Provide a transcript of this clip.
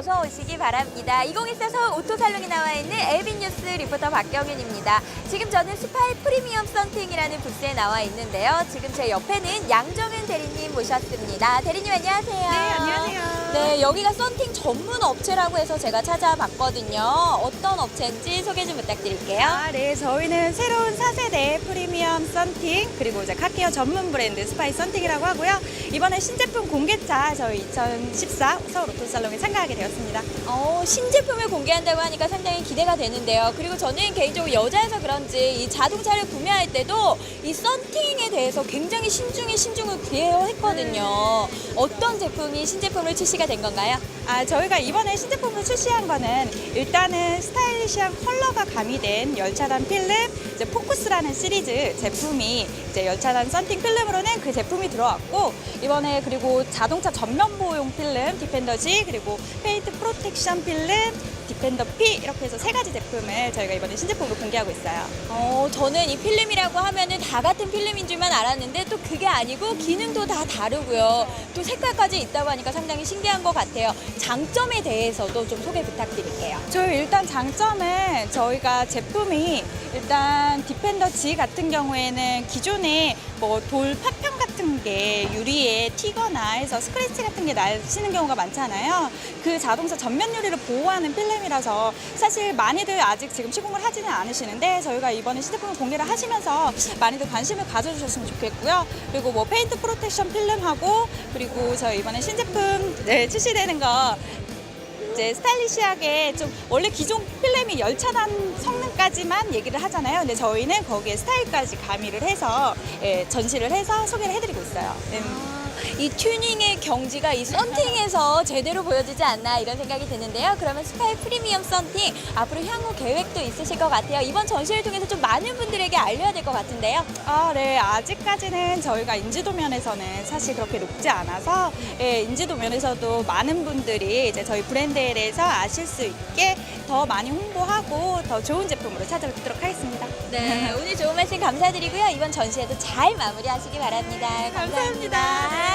어서 오시기 바랍니다. 2024 오토살롱에 나와 있는 에비뉴스 리포터 박경윤입니다. 지금 저는 스파이 프리미엄 썬팅이라는 부스에 나와 있는데요. 지금 제 옆에는 양정은 대리님 모셨습니다. 대리님 안녕하세요. 네, 안녕하세요. 네, 여기가 썬팅 전문 업체라고 해서 제가 찾아봤거든요. 어떤 업체인지 소개 좀 부탁드릴게요. 아, 네, 저희는 새로운 4세대 프리미엄 썬팅 그리고 이제 카케어 전문 브랜드 스파이 썬팅이라고 하고요. 이번에 신제품 공개차 저희 2014 서울 오토살롱에 참가하게 되었습니다. 어, 신제품을 공개한다고 하니까 상당히 기대가 되는데요. 그리고 저는 개인적으로 여자여서 그런지 이 자동차를 구매할 때도 이 썬팅에 대해서 굉장히 신중히 신중을 기해야 했거든요. 어떤 제품이 신제품으로 출시가 된 건가요? 아, 저희가 이번에 신제품으로 출시한 거는 일단은 스타일리시한 컬러가 가미된 열차단 필름, 이제 포쿠스라는 시리즈 제품이 이제 열차단 썬팅 필름으로는 그 제품이 들어왔고 이번에 그리고 자동차 전면 보호용 필름 디펜더 G 그리고 페인트 프로텍션 필름 디펜더 P 이렇게 해서 세 가지 제품을 저희가 이번에 신제품으로 공개하고 있어요. 어, 저는 이 필름이라고 하면은 다 같은 필름인 줄만 알았는데 또 그게 아니고 기능도 다 다르고요. 또 색깔까지 있다고 하니까 상당히 신기한 것 같아요. 장점에 대해서도 좀 소개 부탁드릴게요. 저희 일단 장점은 저희가 제품이 일단 디펜더 G 같은 경우에는 기존에 뭐 돌 파편 같은 게 유리에 튀거나 해서 스크래치 같은 게 나시는 경우가 많잖아요. 그 자동차 전면 유리를 보호하는 필름이라서 사실 많이들 아직 지금 시공을 하지는 않으시는데 저희가 이번에 시제품을 공개를 하시면서 많이들 관심을 가져주셨으면 좋겠고요. 그리고 뭐 페인트 프로텍션 필름하고 그리고 저희 이번에 신제품 네, 출시되는 거 이제 스타일리시하게 좀 원래 기존 필름이 열차단 성능까지만 얘기를 하잖아요. 근데 저희는 거기에 스타일까지 가미를 해서 예, 전시를 해서 소개를 해드리고 있어요. 음. 이 튜닝의 경지가 이 썬팅에서 제대로 보여지지 않나 이런 생각이 드는데요. 그러면 스파이 프리미엄 썬팅 앞으로 향후 계획도 있으실 것 같아요. 이번 전시를 통해서 좀 많은 분들에게 알려야 될 것 같은데요. 아, 네. 아직까지는 저희가 인지도 면에서는 사실 그렇게 높지 않아서 예, 인지도 면에서도 많은 분들이 이제 저희 브랜드에 대해서 아실 수 있게 더 많이 홍보하고 더 좋은 제품으로 찾아뵙도록 하겠습니다. 네, 오늘 좋은 말씀 감사드리고요. 이번 전시회도 잘 마무리하시기 바랍니다. 감사합니다. 감사합니다.